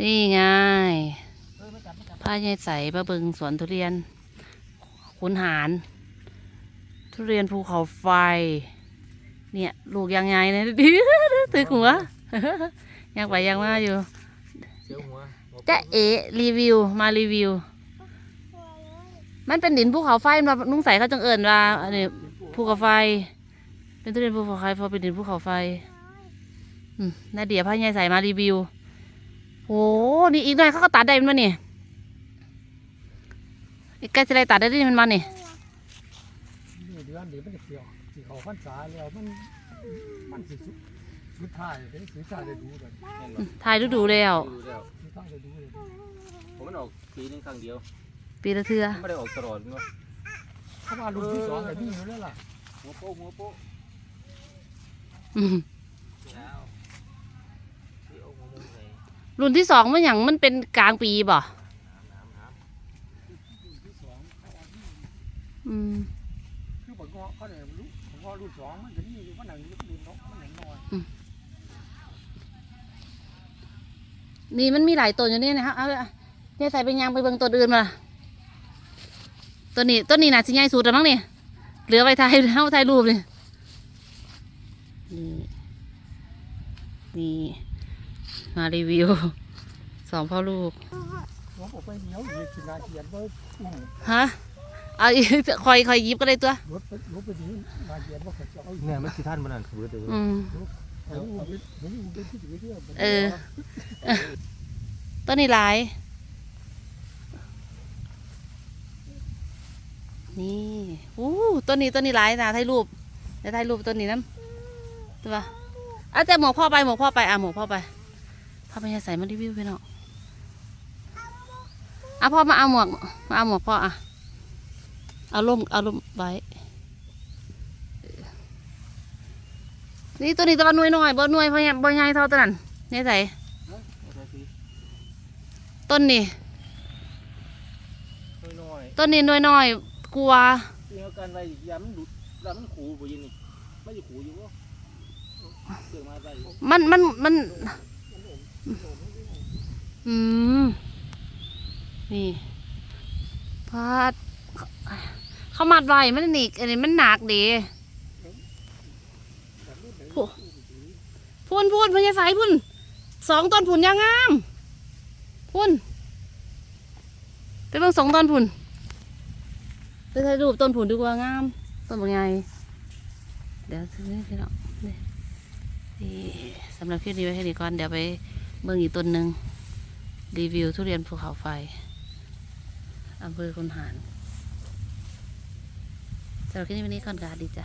นี่ไงเออไม่จับไม่จับพายายใสมาเบิงสวนทุเรียน ขุนหาร ทุเรียนภูเขาไฟ เนี่ย ลูกยังไงเนี่ยดิตึกหัวยังไปยังมาอยู่เสียวหัวจะเอ๋รีวิว มารีวิว มันเป็นดินภูเขาไฟมานุ่งใสเขาจังเอิญว่าอันนี้ภูเขาไฟ เป็นทุเรียนภูเขาไฟเพราะเป็นดินภูเขาไฟอืมนาเดียพายายใสมารีวิว โอ้นี่อีกหน่อยเขาก็ตัดได้มันมาเนี่ยอีกใกล้จะได้ตัดได้ที่มันมาเนี่ยนี่เดือนเดี๋ยวมันจะเกี่ยวสิเขาพรรษาแล้วมันมันสิสุดสุดท้ายเป็นสุดท้ายได้ดูกันถ่ายดูดูๆแล้วดูแล้วสุดท้ายได้ดูเลยผมมันออกปีนึงครั้งเดียวปีละเทือไม่ได้ออกตลอดมั้งเพราะว่าลูกที่สองแต่นี่อยู่แล้วล่ะหัวโป๊ะหัวโป๊ะ อืม แล้วเสียวหัวมุมเลย รุ่นที่สองมันอย่างมันเป็นกลางปีบ่น้ำน้ำน้ลูกที่สองเขาเอาที่อืมคือบักเงาะเขาเนี่ยลูกบักเงาะลูกสองมันจะนี่อยู่มันหนังลูกดินเนาะมันหนังน้อยนี่มันมีหลายตัวอยู่นี่นะครับเอาเอาเนี่ยใส่เป็นยางไปเบิ่งตัวอื่นมาตัวนี้ตัวนี้น่ะสิใหญ่สุดแล้วมั้งนี่เหลือไว้ถ่ายเฮาถ่ายรูปนี่นี่นี่ มารีวิวสองพ่อลูกผมออกไปเหนียวอีกกินนาเกียนว่าอุ้มฮะเอาอีกคอยคอยหยิบก็ได้ตัวรถไปรถไปดีนาเกียนว่าเขาจะเอาำเนี่ยมันสิท่านมันนั่นคือเดือดอืมเอาอุ้มไปเห็นอุ้มไปที่ถือเรื่องเออตัวนี้หลายนี่อู้ตัวนี้ตัวนี้หลายนะถ่ายรูปเดี๋ยวถ่ายรูปตัวนี้น้ำตัวอะแต่หมวกพ่อไปหมวกพ่อไปอะหมวกพ่อไป พ่อไปใส่มารีวิวไปเนาะอะพ่อมาเอาหมวกมาเอาหมวกพ่ออะเอาลมเอาลมไว้นี่ตัวนี้ตัวหน่วยน้อยบ่หน่วยพ่อเนี่ยบ่ใหญ่เท่าตัวนั้นเนี่ยใส่ต้นนี่น้อยต้นนี้หน่วยน้อยกลัวๆเดียวกันไปย้ำดุย้ำขู่ปุยนี่ไม่ได้ขู่อยู่วะเสือมาไปมันมันมัน อืม นี่พาดเขามัดไว้มันนี่อันนี้มันหนักดีพูพูนพูนพญาสายพูนสองต้นผุนยางงามพูนไปเบิ่งสองต้นผุนไปถ่ายรูปต้นผุนดีกว่างามต้นบางไงเดี๋ยวซื้อนี่พี่น้องนี่นี่สำหรับคลิปนี้ไว้แค่นี้ก่อนเดี๋ยวไป เมืองอีกต้นหนึ่งรีวิวทุเรียนภูเขาไฟอำเภอคุนหารสำหรับคลิปนี้วันนี้ก่อนค่ะดีจ้ะ